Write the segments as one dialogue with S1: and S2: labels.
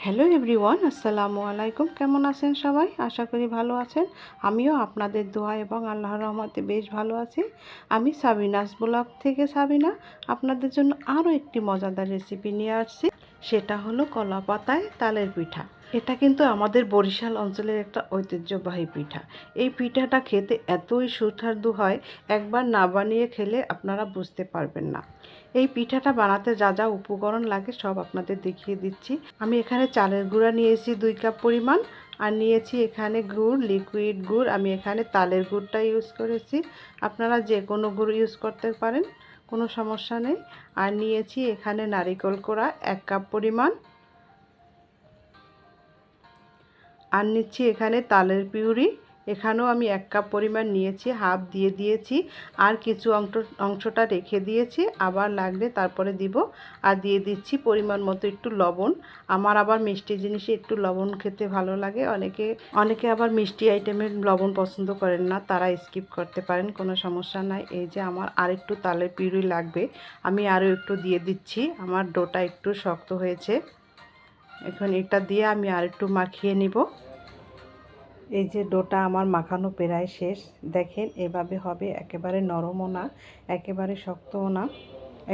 S1: Hello everyone, আসসালামু আলাইকুম। কেমন আছেন সবাই? আশা করি ভালো আছেন। আমিও আপনাদের দোয়া এবং আল্লাহ রহমতে বেশ ভালো আছি। আমি সাবিনাস ব্লগ থেকে সাবিনা। আপনাদের জন্য আরও একটি মজাদার রেসিপি নিয়ে আসছি। সেটা হলো কলা পাতায় তালের পিঠা। এটা কিন্তু আমাদের বরিশাল অঞ্চলের একটা ঐতিহ্যবাহী পিঠা। এই পিঠাটা খেতে এতই সুস্বাদু হয়, একবার না বানিয়ে খেলে আপনারা বুঝতে পারবেন না। এই পিঠাটা বানাতে যা যা উপকরণ লাগে সব আপনাদের দেখিয়ে দিচ্ছি। আমি এখানে চালের গুঁড়া নিয়েছি দুই কাপ পরিমাণ আর নিয়েছি এখানে গুড় লিকুইড গুড়। আমি এখানে তালের গুড়টা ইউজ করেছি। আপনারা যে কোনো গুড় ইউজ করতে পারেন। কোনো সমস্যা নেই। আর নিয়েছি এখানে নারিকল কোড়া এক কাপ পরিমাণ। আর নিচ্ছি এখানে তালের পিউরি। এখানেও আমি এক কাপ পরিমাণ নিয়েছি, হাফ দিয়ে দিয়েছি, আর কিছু অংশ অংশটা রেখে দিয়েছি, আবার লাগলে তারপরে দিব, আর দিয়ে দিচ্ছি পরিমাণ মতো একটু লবণ। আমার আবার মিষ্টি জিনিসে একটু লবণ খেতে ভালো লাগে, অনেকে অনেকে আবার মিষ্টি আইটেমের লবণ পছন্দ করেন না, তারা স্কিপ করতে পারেন, কোনো সমস্যা নাই। এই যে আমার আর একটু তালের পিউরি লাগবে, আমি আরও একটু দিয়ে দিচ্ছি, আমার ডোটা একটু শক্ত হয়েছে। এখন এটা দিয়ে আমি আর একটু মাখিয়ে নিব। এই যে ডোটা আমার মাখানো প্রায় শেষ। দেখেন, এভাবে হবে, একেবারে নরমও না, একেবারে শক্তও না।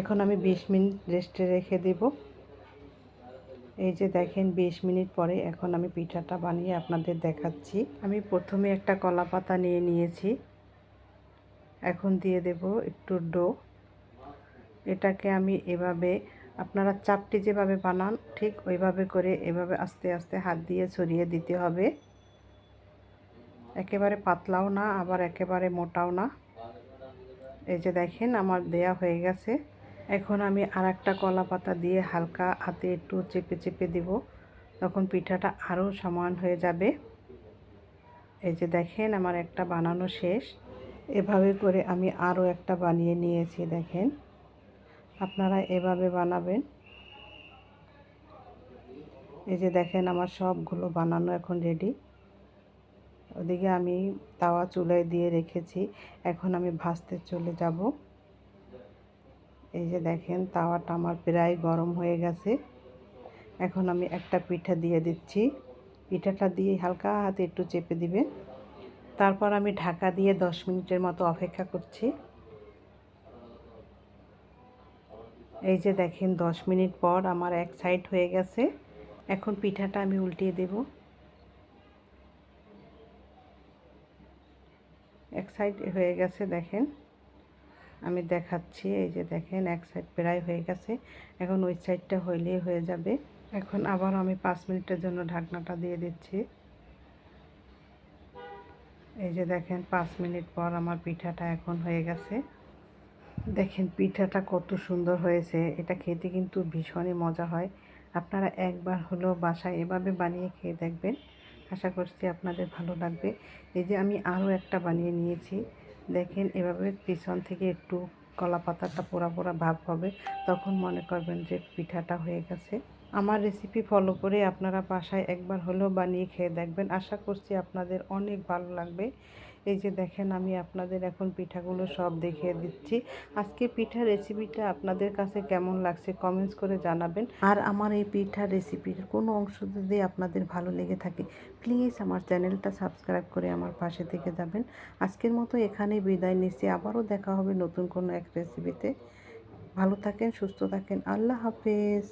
S1: এখন আমি বিশ মিনিট রেস্টে রেখে দেব। এই যে দেখেন, বিশ মিনিট পরে এখন আমি পিঠাটা বানিয়ে আপনাদের দেখাচ্ছি। আমি প্রথমে একটা কলা পাতা নিয়ে নিয়েছি। এখন দিয়ে দেব একটু ডো। এটাকে আমি এভাবে, আপনারা চাপটি যেভাবে বানান, ঠিক ওইভাবে করে এভাবে আস্তে আস্তে হাত দিয়ে ছড়িয়ে দিতে হবে। একেবারে পাতলাও না, আবার একেবারে মোটাও না। এই যে দেখেন, আমার দেয়া হয়ে গেছে। এখন আমি আর একটা কলা পাতা দিয়ে হালকা হাতে একটু চেপে চেপে দিব। তখন পিঠাটা আরও সমান হয়ে যাবে। এই যে দেখেন, আমার একটা বানানো শেষ। এভাবে করে আমি আরও একটা বানিয়ে নিয়েছি, দেখেন। আপনারা এভাবে বানাবেন। এই যে দেখেন, আমার সবগুলো বানানো এখন রেডি। ওদিকে আমি তাওয়া চুলায় দিয়ে রেখেছি। এখন আমি ভাজতে চলে যাব। এই যে দেখেন, তাওয়াটা আমার প্রায় গরম হয়ে গেছে। এখন আমি একটা পিঠা দিয়ে দিচ্ছি। পিঠাটা দিয়ে হালকা হাতে একটু চেপে দিবেন। তারপর আমি ঢাকা দিয়ে দশ মিনিটের মতো অপেক্ষা করছি। এই যে দেখেন, দশ মিনিট পর আমার এক সাইড হয়ে গেছে। এখন পিঠাটা আমি উল্টিয়ে দেবো। এক সাইড হয়ে গেছে, দেখেন। আমি দেখাচ্ছি, এই যে দেখেন, এক সাইড প্রায় হয়ে গেছে। এখন ওই সাইডটা হইলেই হয়ে যাবে। এখন আবার আমি পাঁচ মিনিটের জন্য ঢাকনাটা দিয়ে দিচ্ছি। এই যে দেখেন, পাঁচ মিনিট পর আমার পিঠাটা এখন হয়ে গেছে। দেখেন পিঠাটা কত সুন্দর হয়েছে। এটা খেতে কিন্তু ভীষণই মজা হয়। আপনারা একবার হলো বাসায় এভাবে বানিয়ে খেয়ে দেখবেন। আশা করছি আপনাদের ভালো লাগবে। এই যে আমি আরও একটা বানিয়ে নিয়েছি। দেখেন, এভাবে পিছন থেকে একটু কলা পাতাটা পোড়া পোড়া ভাব হবে। তখন মনে করবেন যে পিঠাটা হয়ে গেছে। আমার রেসিপি ফলো করে আপনারা বাসায় একবার হলেও বানিয়ে খেয়ে দেখবেন। আশা করছি আপনাদের অনেক ভালো লাগবে। এই যে দেখেন আমি আপনাদের এখন পিঠাগুলো সব দেখিয়ে দিচ্ছি। আজকে পিঠা রেসিপিটা আপনাদের কাছে কেমন লাগছে কমেন্টস করে জানাবেন। আর আমার এই পিঠা রেসিপির কোনো অংশ যদি আপনাদের ভালো লেগে থাকে প্লিজ আমার চ্যানেলটা সাবস্ক্রাইব করে আমার পাশে থেকে যাবেন। আজকের মতো এখানেই বিদায় নিচ্ছি। আবারও দেখা হবে নতুন কোনো এক রেসিপিতে ভালো থাকেন, সুস্থ থাকেন। আল্লাহ হাফেজ।